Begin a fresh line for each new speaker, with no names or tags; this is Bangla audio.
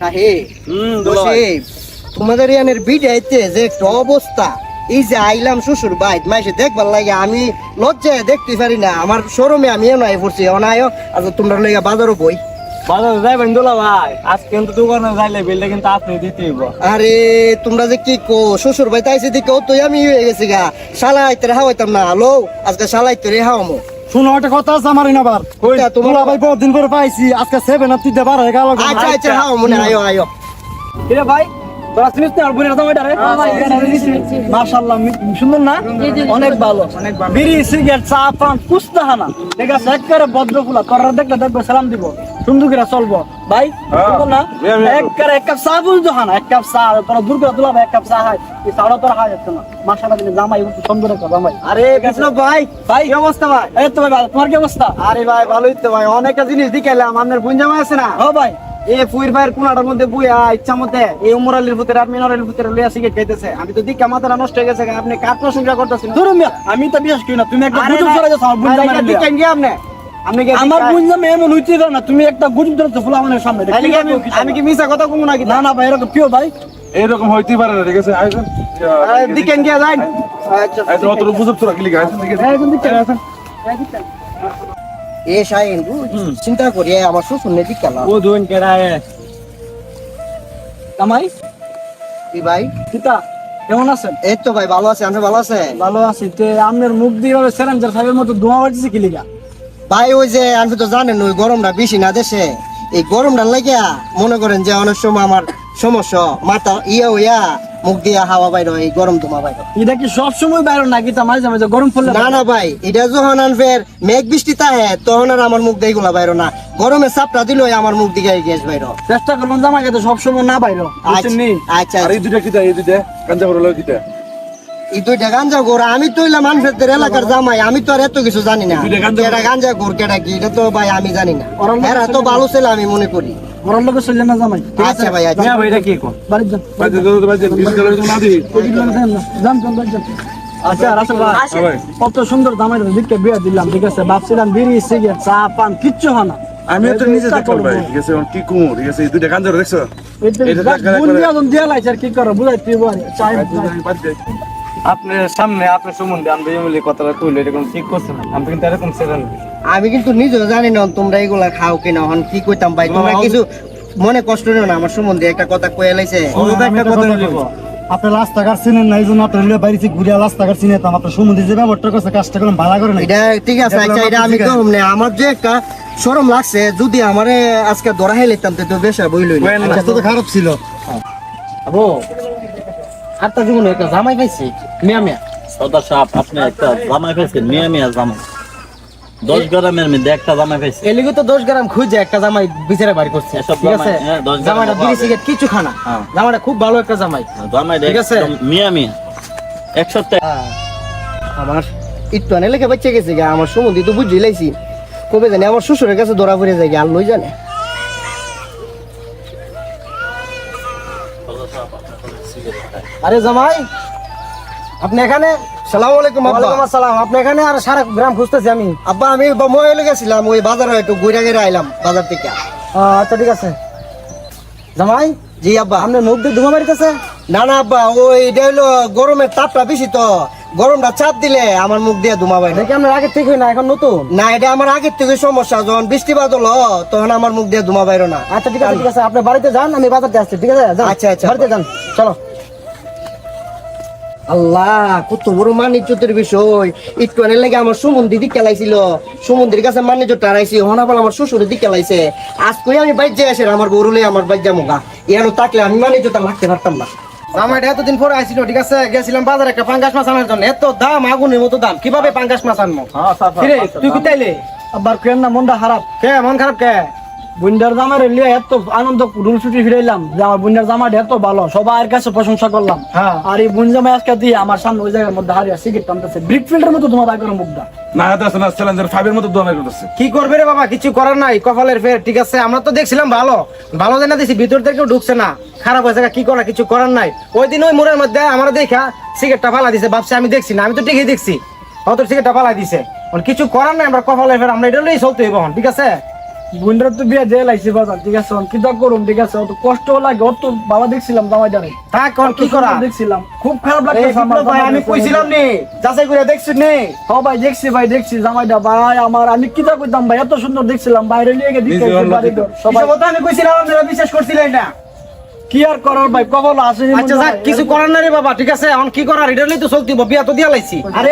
সাহেব তোমাদের ইয়ানের বিদাইতে যে একটা অবস্থা। এই যে আইলাম শ্বশুর বাইত মাইসে দেখবার লাগে আমি লজ্জায় দেখতে পারি না। আমার শোরুমে আমি নাই পড়ছি অনায় আচ্ছা তোমরা লইয়া বাজারও বই।
বাজারে যাইবেন দুলাভাই আজকে কিন্তু দোকানে যাইলে বিলটা কিন্তু আপনি দিতে হইব।
আরে তোমরা যে কি কো শ্বশুর বাইতে আইসে দিকে তো আমি হয়ে গেছি গা। শালাইতে হাওয়াইতাম না হ্যালো আজকে শালাইতে রে হাওয়ামো
শুনো একটা কথা আছে আমার ইনাবার। কই?
তা তোমার-
ভাই বহুদিন করে পাইছি আজকে সেভেন আপ তুই দেবার হয়ে গেল
আচ্ছা আচ্ছা হ্যাঁ মনে আয়ো আয়ো।
কিরে ভাই তোরা চিনিস না? আর বোনের জামাইটা রে
মাশাআল্লাহ সুন্দর না? অনেক ভালো।
অনেক ভালো।
বিড়ি সিগারেট চা পান কুস্তা হানা ঠিক আছে একবারে ভদ্র ফুলা তোরা দেখলে দেখবে সালাম দিব। সুন্দর চলবো। ভাই সুন্দর না? একবারে এক কাপ চা বুঝতো এক কাপ চা তোরা দূর করে দিলাম এক কাপ চা হয় এই তোরা যাচ্ছে না। দিলে জামাই সুন্দর একটা জামাই।
আরে বিষ্ণু ভাই
ভাই কি অবস্থা ভাই? এই তো ভাই তোমার কি অবস্থা?
আরে ভাই ভালোই তো ভাই। অনেকটা জিনিস দিকাইলাম আপনার বুন জামা আছে না?
ও ভাই।
এ ফুইর ভাইয়ের কোনাটার মধ্যে বুয়া ইচ্ছা মতে এই উমর আলীর ভিতরে আর মিনার আলীর ভিতরে লইয়া সিগারেট খাইতেছে। আমি তো দিকা মাথাটা নষ্ট হয়ে গেছে আপনি কার প্রশংসা করতেছেন?
ধরুন আমি তো বিশ্বাস করি না। তুমি জামাই নিয়ে।
গিয়ে আপনি?
আমার এমন হইতে না তুমি একটা গুজব ধরেছো ফুলা আমার সামনে এটা
তাইলে
কি
কি আমি কি মিছা কথা কমু নাকি?
না না ভাই এরকম কেউ ভাই।
এরকম হইতেই পারে না ঠিক আছে? আইসেন।
দিকেন গিয়ে যাই আচ্ছা
অত বুঝব তোরা কি লিখা আইসেন ঠিক আছে
এই তুমি কে আছেন
এ শাইন চিন্তা করি আমার শ্বশুর নেই দিকালাম
ও দুন কেরায়
জামাই
কি ভাই?
কেমন আছেন?
এই তো ভাই ভালো আছে আপনি ভালো আছে
ভালো আছি। তে আপনার মুখ দিয়ে ভাবে সেরেঞ্জার সাহেবের মতো ধোঁয়া বাড়ছে কি লিগা
ভাই ওই যে আপনি তো জানেন ওই গরমটা বেশি না দেশে। এই গরমটা লাগিয়া মনে করেন যে অনেক সময় আমার সমস্যা মাথা ইয়া ইয়া মুখ দিয়া হাওয়া বাইর এই গরম তোমা বাইর
এটা কি সব সময় বাইরে নাকি তা মাঝে মাঝে গরম পড়লে?
না না ভাই এটা যখন আনফের মেঘ বৃষ্টি তাহে তখন আর আমার মুখ দিয়ে বাইর না। গরমে চাপটা দিল আমার মুখ দিকে গ্যাস বাইর
চেষ্টা করবেন জামাই যাতে সব সময় না বাইরে বুঝছেন নি?
আচ্ছা
আর এই দুইটা কি দেয় এই দুইটা? কাঞ্জা বড়
এই দুইটা গাঞ্জা গোর আমি তো হইলাম আনফের এলাকার জামাই আমি তো আর এত কিছু জানি না।
গাঞ্জা
কেটা গাঞ্জা গোর কেটা কি এটা তো ভাই আমি জানি না।
ওরা
এরা তো ভালো ছিল আমি মনে করি।
ঘরের লোকের চললেন না জামাই?
আচ্ছা ভাই আচ্ছা।
মিয়া ভাইটা কি কো?
বাড়ির যান
বাইরে দাও বাইরে বিশ ডলার তো না দিই
এদিকে লোক দেন না। যান যান বাড়ির যান। আচ্ছা রাসেল ভাই।
হ্যাঁ
কত সুন্দর জামাই দিকে বিয়ে দিলাম ঠিক আছে? ভাবছিলাম বিড়ি সিগারেট চা পান কিচ্ছু হয় না।
আমি তো নিজে দেখলাম ভাই ঠিক আছে কি কুমো ঠিক আছে? এই দুইটা দেখছ?
এটা দিয়ে লাইছে আর কি করো চাই
আপনার সামনে আপনার সম্বন্ধে আমি এমনি কথাটা তুলে এরকম ঠিক করছে না। আমি কিন্তু এরকম
আমি কিন্তু নিজেও জানি না তোমরা এগুলা খাও কিনা হন কি কইতাম ভাই। তোমরা কিছু মনে কষ্ট নিও না আমার সম্বন্ধে একটা কথা কয়ে লাইছে।
একটা কথা বলব আপনি রাস্তাঘাট চিনেন না এই জন্য আপনার লিয়ে থেকে ঘুরে রাস্তাঘাট চিনেতাম আপনার সমুদ্রে যে ব্যাপারটা করছে কাজটা করলাম ভালো করে নাই।
এটা ঠিক আছে আচ্ছা এটা আমি তো না। আমার যে একটা শরম লাগছে যদি আমারে আজকে ধরা হেলে লিতাম তো বেশ বই
তো খারাপ ছিল।
আবো আর তার জীবনে একটা জামাই পাইছি মিয়া মিয়া।
সদা সাহেব আপনি একটা জামাই পাইছেন মিয়া মিয়া জামাই। দশ গ্রামের মধ্যে একটা জামাই পাইছে।
এলিগো তো দশ গ্রাম খুঁজে একটা জামাই বিচারে বাড়ি করছে ঠিক আছে?
হ্যাঁ,
জামাইটা বিড়ি সিগারেট কিছু খানা
হ্যাঁ।
জামাইটা খুব ভালো একটা জামাই
জামাই
ঠিক আছে?
মিয়া মিয়া। এক সপ্তাহ
আমার একটু আনে লেখা বাচ্চা গেছে আমার সম্বন্ধে তো বুঝি লাইছি কবে জানি আমার শ্বশুরের কাছে ধরা পড়ে যায় আর লই জানে। আরে জামাই আপনি এখানে? সালাম আলাইকুম আব্বা। আপনি এখানে আর সারা গ্রাম খুঁজতেছি আমি। আব্বা আমি মোবাইলে গেছিলাম ওই বাজারে একটু ঘুরে ঘুরে আইলাম বাজার থেকে। আচ্ছা ঠিক আছে। জামাই? জি আব্বা। আপনার মুখ দিয়ে ধুমা মারিতেছে? না না আব্বা ওই এটা হলো গরমের তাপটা বেশি তো। গরমটা চাপ দিলে আমার মুখ দিয়ে ধুমা বাইরে নাকি আপনার আগে থেকে না এখন নতুন? না এটা আমার আগের থেকে সমস্যা। যখন বৃষ্টি বাদল তখন আমার মুখ দিয়ে ধুমা বাইরো না। আচ্ছা ঠিক আছে ঠিক আছে আপনি বাড়িতে যান আমি বাজারতে আসছি ঠিক আছে? আচ্ছা আচ্ছা। বাড়িতে যান চলো। আল্লাহ কত বড় মানিজ্যতের বিষয়। একটু আনে লাগে আমার সুমন্দি দিক খেলাইছিল। সুমন্দির কাছে মানিজ্য টারাইছি হনা বল আমার শ্বশুরের দিক খেলাইছে। আজ কই আমি বাইর যাই আসে আমার গরুলে আমার বাইর যাব গা। এখানে থাকলে আমি মানিজ্যটা লাগতে পারতাম না।
আমার এতদিন পরে আইছিল ঠিক আছে? গেছিলাম বাজারে একটা পাঙ্গাস মাছ আনার জন্য। এত দাম আগুনের মতো দাম। কীভাবে পাঙ্গাস মাছ আনব? তুই কি তাইলে
আবার কেন না মনটা খারাপ।
কে মন খারাপ কে?
বুন্ডার জামার লিয়ে এত আনন্দ রুল ছুটি ফিরাইলাম যে আমার বুন্ডার জামাটা এত ভালো সবার কাছে প্রশংসা করলাম।
হ্যাঁ।
আর এই বুন জামাই আজকে দিয়ে আমার সামনে ওই জায়গার মধ্যে হারিয়া সিগারেট টানতেছে। ব্রিক ফিল্ডের মতো তোমার বাইকের মুখটা।
না হাতে না চ্যালেঞ্জার ফাইভের মতো দোয়া করতেছে।
কি করবে রে বাবা কিছু করার নাই কপালের ফের ঠিক আছে? আমরা তো দেখছিলাম ভালো। ভালো জানা দিছি ভিতর থেকে ঢুকছে না। খারাপ হয়েছে কি করা কিছু করার নাই। ওই দিন ওই মোড়ের মধ্যে আমার দেখা সিগারেটটা ফালা দিছে ভাবছে আমি দেখছি না আমি তো ঠিকই দেখছি। অত সিগারেটটা ফালা দিছে। কিছু করার নাই আমরা কপালের ফের আমরা এটা লই চলতে হইব ঠিক আছে?
বোনরা তো বিয়ে লাইছি বাজার ঠিক আছে? কি তা করুম ঠিক আছে? অত কষ্ট লাগে অত বাবা দেখছিলাম জামাই জানে।
থাক কোন কি করা?
দেখছিলাম। খুব খারাপ লাগছে আমার
ভাই আমি কইছিলাম নি যাচাই করে দেখছি নি?
হ ভাই দেখছি ভাই দেখছি জামাইটা। ভাই আমার আমি কি তা কইতাম ভাই এত সুন্দর দেখছিলাম। বাইরে নিয়ে গিয়ে ঘর, সবাই
সবাই আমি কইছিলাম আপনারা বিশ্বাস করছিলেন না?
কি আর করার ভাই কবল আসেনি
আচ্ছা যাক কিছু করার নাই রে বাবা ঠিক আছে? এখন কি করার? এটা তো চলতি বিয়া তো দিয়া লাইছি।
আরে